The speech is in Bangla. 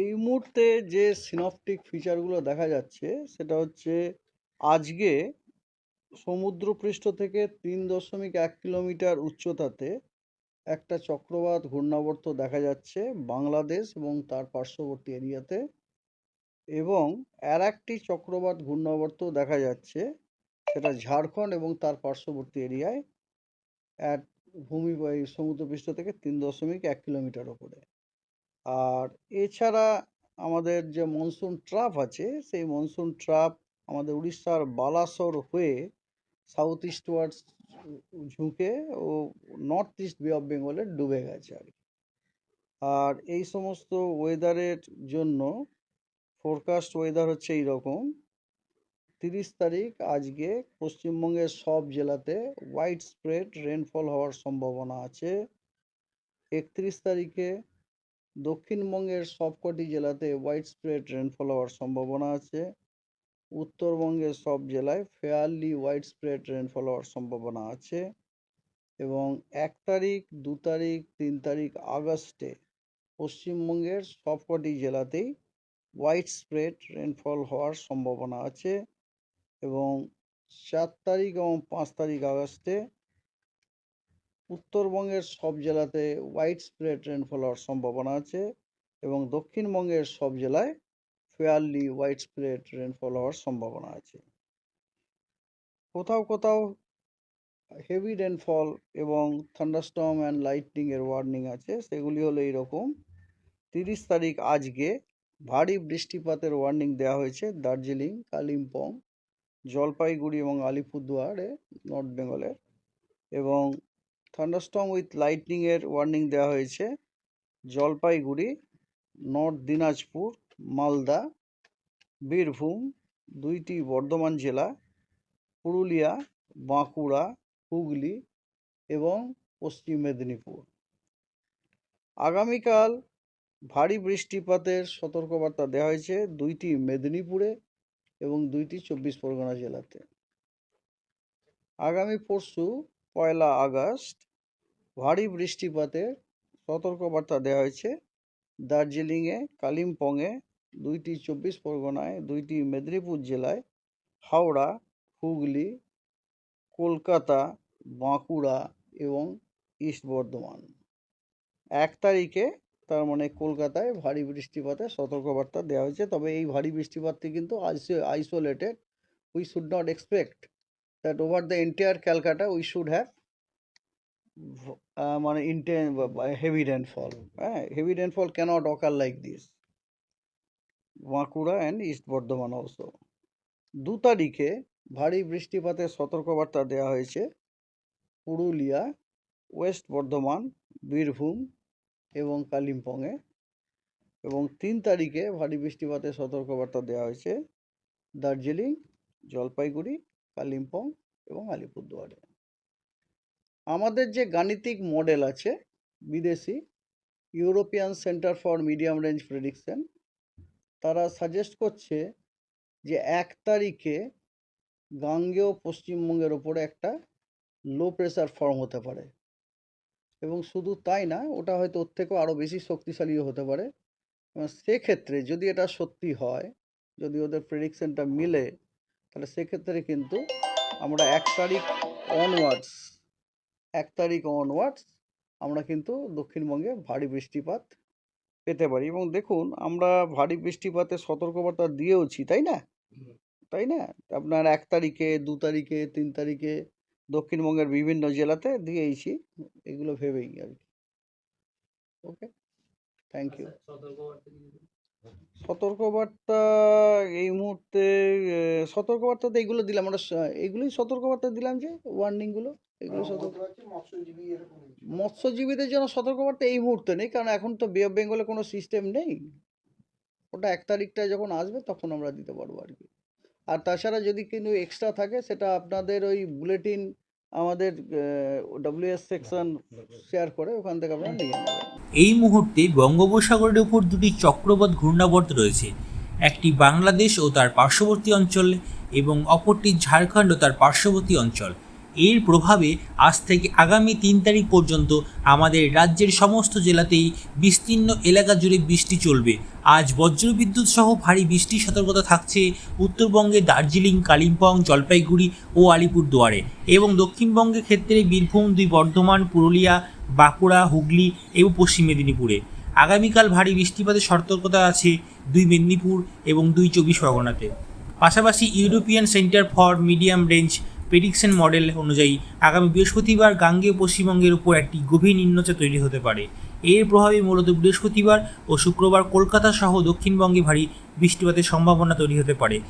এই মুহূর্তে যে সিনপটিক ফিচারগুলো দেখা যাচ্ছে, সেটা হচ্ছে আজকে সমুদ্রপৃষ্ঠ থেকে তিন দশমিক এক কিলোমিটার উচ্চতাতে একটা চক্রবাত ঘূর্ণাবর্ত দেখা যাচ্ছে বাংলাদেশ এবং তার পার্শ্ববর্তী এরিয়াতে এবং আর একটি চক্রবাত ঘূর্ণাবর্ত দেখা যাচ্ছে, সেটা ঝাড়খণ্ড এবং তার পার্শ্ববর্তী এরিয়ায় এক ভূমি সমুদ্রপৃষ্ঠ থেকে তিন দশমিক এক কিলোমিটার ওপরে। আর এছাড়া আমাদের যে মনসুন ট্রাপ আছে, সেই মনসুন ট্রাপ আমাদের উড়িষ্যার বালাসোর হয়ে সাউথ ইস্টওয়ার্ডস ঝুঁকে ও নর্থ ইস্ট বে অফ বেঙ্গলে ডুবে গেছে আর কি। আর এই সমস্ত ওয়েদারের জন্য ফোরকাস্ট ওয়েদার হচ্ছে এইরকম। তিরিশ তারিখ আজকে পশ্চিমবঙ্গের সব জেলাতে হোয়াইট স্প্রেড রেনফল হওয়ার সম্ভাবনা আছে। একত্রিশ তারিখে দক্ষিণবঙ্গের সবকটি জেলাতে হোয়াইট স্প্রেড রেনফল হওয়ার সম্ভাবনা আছে। উত্তরবঙ্গের সব জেলায় ফেয়ারলি হোয়াইট স্প্রেড রেনফল হওয়ার সম্ভাবনা আছে এবং এক তারিখ, দু তারিখ, তিন তারিখ আগস্টে পশ্চিমবঙ্গের সবকটি জেলাতেই হোয়াইট স্প্রেড রেনফল হওয়ার সম্ভাবনা আছে এবং চার তারিখ এবং পাঁচ তারিখ আগস্টে উত্তরবঙ্গের সব জেলাতে হোয়াইট স্প্রেড রেনফল হওয়ার সম্ভাবনা আছে এবং দক্ষিণবঙ্গের সব জেলায় ফেয়ারলি হোয়াইট স্প্রেড রেনফল হওয়ার সম্ভাবনা আছে। কোথাও কোথাও হেভি রেনফল এবং থান্ডারস্টর্ম অ্যান্ড লাইটনিং এর ওয়ার্নিং আছে, সেগুলি হলো এইরকম তিরিশ তারিখ আজকে ভারী বৃষ্টিপাতের ওয়ার্নিং দেওয়া হয়েছে দার্জিলিং, কালিম্পং, জলপাইগুড়ি এবং আলিপুরদুয়ারে, নর্থ বেঙ্গলের এবং থান্ডারস্টর্ম উইথ লাইটনিং এর ওয়ার্নিং দেওয়া হয়েছে। জলপাইগুড়ি নর্থ দিনাজপুর, মালদা, বীরভূম, দুইটি বর্ধমান জেলা, পুরুলিয়া, বাঁকুড়া, হুগলি এবং পশ্চিম মেদিনীপুর। আগামীকাল ভারী বৃষ্টিপাতের সতর্কবার্তা দেওয়া হয়েছে দুইটি মেদিনীপুরে এবং দুইটি চব্বিশ পরগনা জেলাতে। আগামী পরশু পয়লা আগস্ট ভারী বৃষ্টিপাতের সতর্কবার্তা দেওয়া হয়েছে। দার্জিলিংয়ে, কালিম্পংয়ে দুইটি চব্বিশ পরগনায়, দুইটি মেদিনীপুর জেলায় হাওড়া, হুগলি, কলকাতা, বাঁকুড়া এবং ইস্ট বর্ধমান। এক তারিখে তার মানে কলকাতায় ভারী বৃষ্টিপাতের সতর্কবার্তা দেওয়া হয়েছে। তবে এই ভারী বৃষ্টিপাতটি কিন্তু isolated. We should not expect that over the entire Calcutta we should have মানে ইন্টেন হেভি রেনফল হ্যাঁ? Heavy rainfall cannot occur like this Bankura and east Bardhaman also দু তারিখে ভারী বৃষ্টিপাতের সতর্কবার্তা দেওয়া হয়েছে পুরুলিয়া ওয়েস্ট বর্ধমান বীরভূম এবং কালিম্পংয়ে এবং তিন তারিখে ভারী বৃষ্টিপাতের সতর্কবার্তা দেওয়া হয়েছে দার্জিলিং, জলপাইগুড়ি, কালিম্পং এবং আলিপুরদুয়ারে। আমাদের যে গাণিতিক মডেল আছে, বিদেশি European centre for medium range prediction তারা সাজেস্ট করছে যে এক তারিখে গাঙ্গেয় পশ্চিমবঙ্গের ওপরে একটা লো প্রেসার ফর্ম হতে পারে। এবং শুধু তাই না, ওটা হয়তো ওর থেকেও আরও বেশি শক্তিশালীও হতে পারে। সেক্ষেত্রে যদি এটা সত্যি হয়, যদি ওদের প্রেডিকশনটা মিলে, তাহলে সেক্ষেত্রে কিন্তু আমরা এক তারিখ অনওয়ার্ডস এক তারিখ অনওয়ার্ডস আমরা কিন্তু দক্ষিণবঙ্গে ভারী বৃষ্টিপাত পেতে পারি এবং দেখুন আমরা ভারী বৃষ্টিপাতের সতর্কবার্তা দিয়েওছি তাই না? তাই না? আপনার এক তারিখে দু তারিখে তিন তারিখে দক্ষিণবঙ্গের বিভিন্ন জেলাতে দিয়েইছি এগুলো ভেবেই আর কি। ওকে থ্যাংক ইউ সতর্কবার্তা এই মুহূর্তে সতর্কবার্তা তো এইগুলো দিলাম। আমরা এইগুলোই সতর্কবার্তা দিলাম যে ওয়ার্নিংগুলো এগুলো সতর্ক মৎস্যজীবীদের জন্য সতর্কবার্তা এই মুহূর্তে নেই কারণ এখন তো বে অফ বেঙ্গলে কোনো সিস্টেম নেই। ওটা এক তারিখটা যখন আসবে তখন আমরা দিতে পারব আর কি। আর তাছাড়া যদি কিন্তু এক্সট্রা থাকে সেটা আপনাদের ওই বুলেটিন আমাদের ডব্লিউএস সেকশন শেয়ার করে ওখান থেকে আপনারা নিয়ে নেবেন এই মুহূর্তে বঙ্গোপসাগরের উপর দুটি চক্রবাত ঘূর্ণাবর্ত রয়েছে। একটি বাংলাদেশ ও তার পার্শ্ববর্তী অঞ্চলে এবং অপরটি ঝাড়খণ্ড ও তার পার্শ্ববর্তী অঞ্চল। এর প্রভাবে আজ থেকে আগামী তিন তারিখ পর্যন্ত আমাদের রাজ্যের সমস্ত জেলাতেই বিস্তীর্ণ এলাকা জুড়ে বৃষ্টি চলবে। আজ বজ্রবিদ্যুৎ সহ ভারী বৃষ্টির সতর্কতা থাকছে উত্তরবঙ্গে দার্জিলিং, কালিম্পং, জলপাইগুড়ি ও আলিপুরদুয়ারে এবং দক্ষিণবঙ্গের ক্ষেত্রে বীরভূম, দুই বর্ধমান, পুরুলিয়া বাঁকুড়া, হুগলি এবং পশ্চিম মেদিনীপুরে। আগামীকাল ভারী বৃষ্টিপাতের সতর্কতা আছে দুই মেদিনীপুর এবং দুই চব্বিশ পরগনাতে। পাশাপাশি European centre for medium range prediction model অনুযায়ী আগামী বৃহস্পতিবার গাঙ্গেয় পশ্চিমবঙ্গের উপর একটি গভীর নিম্নচাপ তৈরি হতে পারে। এর প্রভাবে মূলত বৃহস্পতিবার ও শুক্রবার কলকাতা সহ দক্ষিণবঙ্গে ভারী বৃষ্টিপাতের সম্ভাবনা তৈরি হতে পারে।